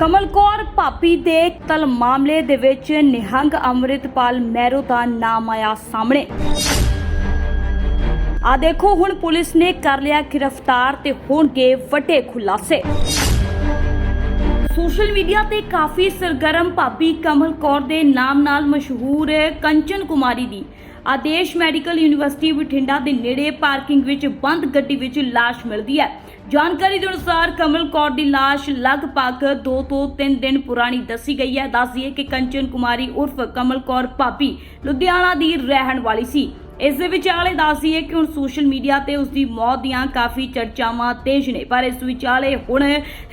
ਕਮਲ ਕੌਰ ਭਾਪੀ ਦੇ ਕਤਲ ਮਾਮਲੇ ਦੇ ਵਿੱਚ ਨਿਹੰਗ ਅੰਮ੍ਰਿਤਪਾਲ ਮਹਿਰੋ ਦਾ ਨਾਮ ਆਇਆ ਸਾਹਮਣੇ। ਆ ਦੇਖੋ, ਹੁਣ ਪੁਲਿਸ ਨੇ ਕਰ ਲਿਆ ਗ੍ਰਿਫਤਾਰ ਤੇ ਹੋਣਗੇ ਵੱਡੇ ਖੁਲਾਸੇ। ਸੋਸ਼ਲ ਮੀਡੀਆ ਤੇ ਕਾਫੀ ਸਰਗਰਮ ਭਾਬੀ ਕਮਲ ਕੌਰ ਦੇ ਨਾਮ ਨਾਲ ਮਸ਼ਹੂਰ ਕੰਚਨ ਕੁਮਾਰੀ ਦੀ। ਆਦੇਸ਼ ਮੈਡੀਕਲ ਯੂਨੀਵਰਸਿਟੀ ਬਠਿੰਡਾ ਦੇ ਨੇੜੇ ਪਾਰਕਿੰਗ ਵਿੱਚ ਬੰਦ ਗੱਡੀ ਵਿੱਚ ਲਾਸ਼ ਮਿਲਦੀ ਹੈ। ਜਾਣਕਾਰੀ ਦੇ ਅਨੁਸਾਰ ਕਮਲ ਕੌਰ ਦੀ ਲਾਸ਼ ਲਗਭਗ 2 ਤੋਂ 3 ਦਿਨ ਪੁਰਾਣੀ ਦੱਸੀ ਗਈ ਹੈ। ਦੱਸਦੀਏ ਕਿ ਕੰਚਨ ਕੁਮਾਰੀ ਉਰਫ ਕਮਲ ਕੌਰ ਭਾਬੀ ਲੁਧਿਆਣਾ ਦੀ ਰਹਿਣ ਵਾਲੀ ਸੀ। ਇਸ ਦੇ ਵਿਚਾਲੇ ਦੱਸਦੀਏ ਕਿ ਹੁਣ ਸੋਸ਼ਲ ਮੀਡੀਆ ਤੇ ਉਸ ਦੀ ਮੌਤ ਦੀਆਂ ਕਾਫੀ ਚਰਚਾਵਾਂ ਤੇਜ਼ ਨੇ, ਪਰ ਇਸ ਵਿਚਾਲੇ ਹੁਣ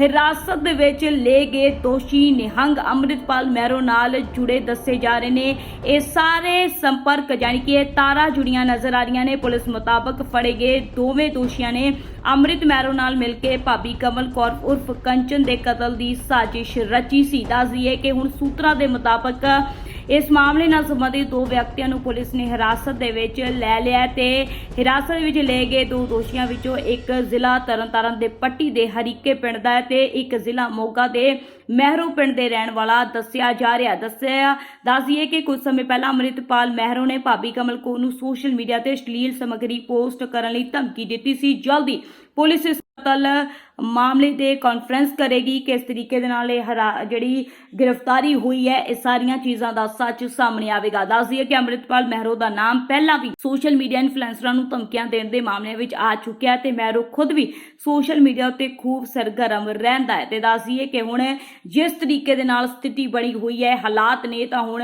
ਹਿਰਾਸਤ ਦੇ ਵਿੱਚ ਲਏ ਗਏ ਦੋਸ਼ੀ ਨਿਹੰਗ ਅੰਮ੍ਰਿਤਪਾਲ ਮਹਿਰੋ ਨਾਲ ਜੁੜੇ ਦੱਸੇ ਜਾ ਰਹੇ ਨੇ। ਇਹ ਸਾਰੇ ਸੰਪਰਕ ਯਾਨੀ ਕਿ ਇਹ ਤਾਰਾਂ ਜੁੜੀਆਂ ਨਜ਼ਰ ਆ ਰਹੀਆਂ ਨੇ। ਪੁਲਿਸ ਮੁਤਾਬਕ ਫੜੇ ਗਏ ਦੋਵੇਂ ਦੋਸ਼ੀਆਂ ਨੇ ਅੰਮ੍ਰਿਤ ਮਹਿਰੋ ਨਾਲ ਮਿਲ ਕੇ ਭਾਬੀ ਕਮਲ ਕੌਰ ਉਰਫ ਕੰਚਨ ਦੇ ਕਤਲ ਦੀ ਸਾਜ਼ਿਸ਼ ਰਚੀ ਸੀ। ਦੱਸਦੀਏ ਕਿ ਹੁਣ ਸੂਤਰਾਂ ਦੇ ਮੁਤਾਬਕ ਇਸ ਮਾਮਲੇ ਨਾਲ ਸੰਬੰਧਿਤ ਦੋ ਵਿਅਕਤੀਆਂ ਨੂੰ ਪੁਲਿਸ ਨੇ ਹਿਰਾਸਤ ਦੇ ਵਿੱਚ ਲੈ ਲਿਆ ਹੈ ਤੇ ਹਿਰਾਸਤ ਵਿੱਚ ਲਏ ਗਏ ਦੋ ਦੋਸ਼ੀਆਂ ਵਿੱਚੋਂ ਇੱਕ ਜ਼ਿਲ੍ਹਾ ਤਰਨਤਾਰਨ ਦੇ ਪੱਟੀ ਦੇ ਹਰੀਕੇ ਪਿੰਡ ਦਾ ਹੈ ਤੇ ਇੱਕ ਜ਼ਿਲ੍ਹਾ ਮੋਗਾ ਦੇ ਮਹਿਰੋ ਪਿੰਡ ਦੇ ਰਹਿਣ ਵਾਲਾ ਦੱਸਿਆ ਜਾ ਰਿਹਾ ਦੱਸਿਆ, ਦੱਸਦੀਏ ਕਿ ਕੁਝ ਸਮੇਂ ਪਹਿਲਾਂ ਅੰਮ੍ਰਿਤਪਾਲ ਮਹਿਰੋ ਨੇ ਭਾਬੀ ਕਮਲ ਕੌਰ ਨੂੰ ਸੋਸ਼ਲ ਮੀਡੀਆ ਤੇ ਅਸ਼ਲੀਲ ਸਮੱਗਰੀ ਪੋਸਟ ਕਰਨ ਲਈ ਧਮਕੀ ਦਿੱਤੀ ਸੀ। ਜਲਦੀ ਪੁਲਿਸ ਇਸ ਕਤਲ ਮਾਮਲੇ ਤੇ ਕਾਨਫਰੰਸ ਕਰੇਗੀ ਕਿਸ ਤਰੀਕੇ ਦੇ ਨਾਲ ਇਹ ਹਰਾ- ਜਿਹੜੀ ਗ੍ਰਿਫਤਾਰੀ ਹੋਈ ਹੈ, ਇਹ ਸਾਰੀਆਂ ਚੀਜ਼ਾਂ ਦਾ ਸੱਚ ਸਾਹਮਣੇ ਆਵੇਗਾ। ਦੱਸਦੀ ਹੈ ਕਿ ਅੰਮ੍ਰਿਤਪਾਲ ਮਹਿਰੋ ਦਾ ਨਾਮ ਪਹਿਲਾਂ ਵੀ ਸੋਸ਼ਲ ਮੀਡੀਆ ਇਨਫਲੂਐਂਸਰਾਂ ਨੂੰ ਧਮਕੀਆਂ ਦੇਣ ਦੇ ਮਾਮਲੇ ਵਿੱਚ ਆ ਚੁੱਕਿਆ ਹੈ ਤੇ ਮਹਿਰੋ ਖੁਦ ਵੀ ਸੋਸ਼ਲ ਮੀਡੀਆ ਉੱਤੇ ਖੂਬ ਸਰਗਰਮ ਰਹਿੰਦਾ ਹੈ। ਤੇ ਦੱਸਦੀ ਹੈ ਕਿ ਹੁਣ ਜਿਸ ਤਰੀਕੇ ਦੇ ਨਾਲ ਸਥਿਤੀ ਬਣੀ ਹੋਈ ਹੈ, ਹਾਲਾਤ ਨੇ ਤਾਂ ਹੁਣ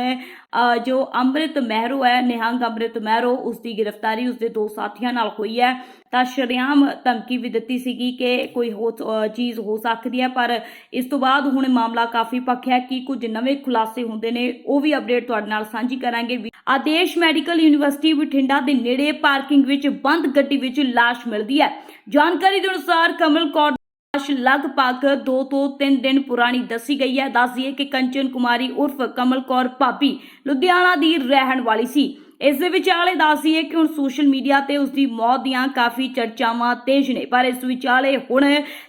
ਜੋ ਅੰਮ੍ਰਿਤ ਮਹਿਰੋ ਹੈ, ਨਿਹੰਗ ਅੰਮ੍ਰਿਤ ਮਹਿਰੋ, ਉਸ ਦੀ ਗ੍ਰਿਫਤਾਰੀ ਉਸ ਦੇ ਦੋ ਸਾਥੀਆਂ ਨਾਲ ਹੋਈ ਹੈ। ਤਾਂ ਸ਼ਰੇਆਮ ਧਮਕੀ ਵੀ ਦਿੱਤੀ ਸੀਗੀ ਕਿ ਕੋਈ ਹੋ ਚੀਜ਼ ਹੋ ਸਕਦੀ ਹੈ, ਪਰ ਇਸ ਤੋਂ ਬਾਅਦ ਹੁਣ ਮਾਮਲਾ ਕਾਫੀ ਪੱਖਿਆ ਕਿ ਕੁਝ ਨਵੇਂ ਖੁਲਾਸੇ ਹੁੰਦੇ ਨੇ, ਉਹ ਵੀ ਅਪਡੇਟ ਤੁਹਾਡੇ ਨਾਲ ਸਾਂਝੀ ਕਰਾਂਗੇ। ਆਦੇਸ਼ ਮੈਡੀਕਲ ਯੂਨੀਵਰਸਿਟੀ ਬਠਿੰਡਾ ਦੇ ਨੇੜੇ ਪਾਰਕਿੰਗ ਵਿੱਚ ਬੰਦ ਗੱਡੀ ਵਿੱਚ ਲਾਸ਼ ਮਿਲਦੀ ਹੈ। ਜਾਣਕਾਰੀ ਦੇ ਅਨੁਸਾਰ ਕਮਲ ਕੌਰ ਲਾਸ਼ ਲਗਭਗ 2 ਤੋਂ 3 ਦਿਨ ਪੁਰਾਣੀ ਦੱਸੀ ਗਈ ਹੈ। ਦੱਸਦੀਏ ਕਿ ਕੰਚਨ ਕੁਮਾਰੀ ਉਰਫ ਕਮਲ ਕੌਰ ਭਾਬੀ ਲੁਧਿਆਣਾ ਦੀ ਰਹਿਣ ਵਾਲੀ ਸੀ। ਇਸ ਦੇ ਵਿਚਾਲੇ ਦੱਸਦੀਏ ਕਿ ਹੁਣ ਸੋਸ਼ਲ ਮੀਡੀਆ ਤੇ ਉਸ ਦੀ ਮੌਤ ਦੀਆਂ ਕਾਫੀ ਚਰਚਾਵਾਂ ਤੇਜ਼ ਨੇ, ਪਰ ਇਸ ਵਿਚਾਲੇ ਹੁਣ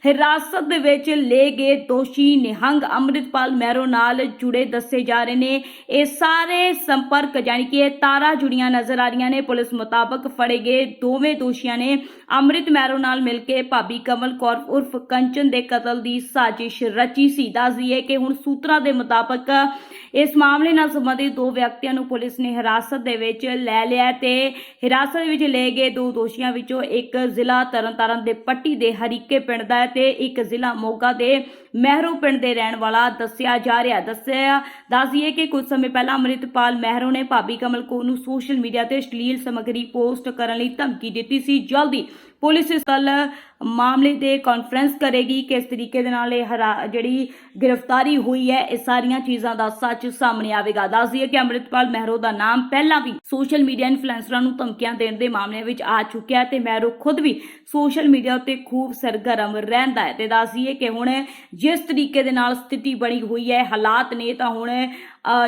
ਹਿਰਾਸਤ ਦੇ ਵਿੱਚ ਲਏ ਗਏ ਦੋਸ਼ੀ ਨਿਹੰਗ ਅੰਮ੍ਰਿਤਪਾਲ ਮਹਿਰੋ ਨਾਲ ਜੁੜੇ ਦੱਸੇ ਜਾ ਰਹੇ ਨੇ। ਇਹ ਸਾਰੇ ਸੰਪਰਕ ਯਾਨੀ ਕਿ ਇਹ ਤਾਰਾਂ ਜੁੜੀਆਂ ਨਜ਼ਰ ਆ ਰਹੀਆਂ ਨੇ। ਪੁਲਿਸ ਮੁਤਾਬਕ ਫੜੇ ਗਏ ਦੋਵੇਂ ਦੋਸ਼ੀਆਂ ਨੇ ਅੰਮ੍ਰਿਤ ਮਹਿਰੋ ਨਾਲ ਮਿਲ ਕੇ ਭਾਬੀ ਕਮਲ ਕੌਰ ਉਰਫ ਕੰਚਨ ਦੇ ਕਤਲ ਦੀ ਸਾਜ਼ਿਸ਼ ਰਚੀ ਸੀ। ਦੱਸਦੀ ਹੈ ਕਿ ਹੁਣ ਸੂਤਰਾਂ ਦੇ ਮੁਤਾਬਕ ਇਸ ਮਾਮਲੇ ਨਾਲ ਸੰਬੰਧਿਤ ਦੋ ਵਿਅਕਤੀਆਂ ਨੂੰ ਪੁਲਿਸ ਨੇ ਹਿਰਾਸਤ ਦੇ ਵਿੱਚ ਲੈ ਲਿਆ ਹੈ ਤੇ ਹਿਰਾਸਤ ਵਿੱਚ ਲਏ ਗਏ ਦੋ ਦੋਸ਼ੀਆਂ ਵਿੱਚੋਂ ਇੱਕ ਜ਼ਿਲ੍ਹਾ ਤਰਨਤਾਰਨ ਦੇ ਪੱਟੀ ਦੇ ਹਰੀਕੇ ਪਿੰਡ ਦਾ ਹੈ ਤੇ ਇੱਕ ਜ਼ਿਲ੍ਹਾ ਮੋਗਾ ਦੇ ਮਹਿਰੋ ਪਿੰਡ ਦੇ ਰਹਿਣ ਵਾਲਾ ਦੱਸਿਆ ਜਾ ਰਿਹਾ ਦੱਸਿਆ ਦੱਸਦੀਏ ਕਿ ਕੁਝ ਸਮੇਂ ਪਹਿਲਾਂ ਅੰਮ੍ਰਿਤਪਾਲ ਮਹਿਰੋ ਨੇ ਭਾਬੀ ਕਮਲ ਕੌਰ ਨੂੰ ਸੋਸ਼ਲ ਮੀਡੀਆ ਤੇ ਅਸ਼ਲੀਲ ਸਮੱਗਰੀ ਪੋਸਟ ਕਰਨ ਲਈ ਧਮਕੀ ਦਿੱਤੀ ਸੀ। ਜਲਦੀ ਪੁਲਿਸ ਇਸ ਕੱਲ ਮਾਮਲੇ ਤੇ ਕਾਨਫਰੰਸ ਕਰੇਗੀ ਕਿਸ ਤਰੀਕੇ ਦੇ ਨਾਲ ਇਹ ਹਰਾ- ਜਿਹੜੀ ਗ੍ਰਿਫਤਾਰੀ ਹੋਈ ਹੈ, ਇਹ ਸਾਰੀਆਂ ਚੀਜ਼ਾਂ ਦਾ ਸੱਚ ਸਾਹਮਣੇ ਆਵੇਗਾ। ਦੱਸਦੀਏ ਕਿ ਅੰਮ੍ਰਿਤਪਾਲ ਮਹਿਰੋ ਦਾ ਨਾਮ ਪਹਿਲਾਂ ਵੀ ਸੋਸ਼ਲ ਮੀਡੀਆ ਇਨਫਲੂਐਂਸਰਾਂ ਨੂੰ ਧਮਕੀਆਂ ਦੇਣ ਦੇ ਮਾਮਲੇ ਵਿੱਚ ਆ ਚੁੱਕਿਆ ਹੈ ਤੇ ਮਹਿਰੋ ਖੁਦ ਵੀ ਸੋਸ਼ਲ ਮੀਡੀਆ ਉੱਤੇ ਖੂਬ ਸਰਗਰਮ ਰਹਿੰਦਾ ਹੈ। ਤੇ ਦੱਸਦੀਏ ਕਿ ਹੁਣ ਜਿਸ ਤਰੀਕੇ ਦੇ ਨਾਲ ਸਥਿਤੀ ਬਣੀ ਹੋਈ ਹੈ, ਹਾਲਾਤ ਨੇ ਤਾਂ ਹੁਣ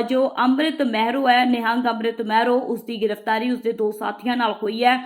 ਜੋ ਅੰਮ੍ਰਿਤ ਮਹਿਰੋ ਹੈ, ਨਿਹੰਗ ਅੰਮ੍ਰਿਤ ਮਹਿਰੋ ਉਸ ਦੀ ਗ੍ਰਿਫਤਾਰੀ ਉਸ ਦੇ ਦੋ ਸਾਥੀਆਂ ਨਾਲ ਹੋਈ ਹੈ।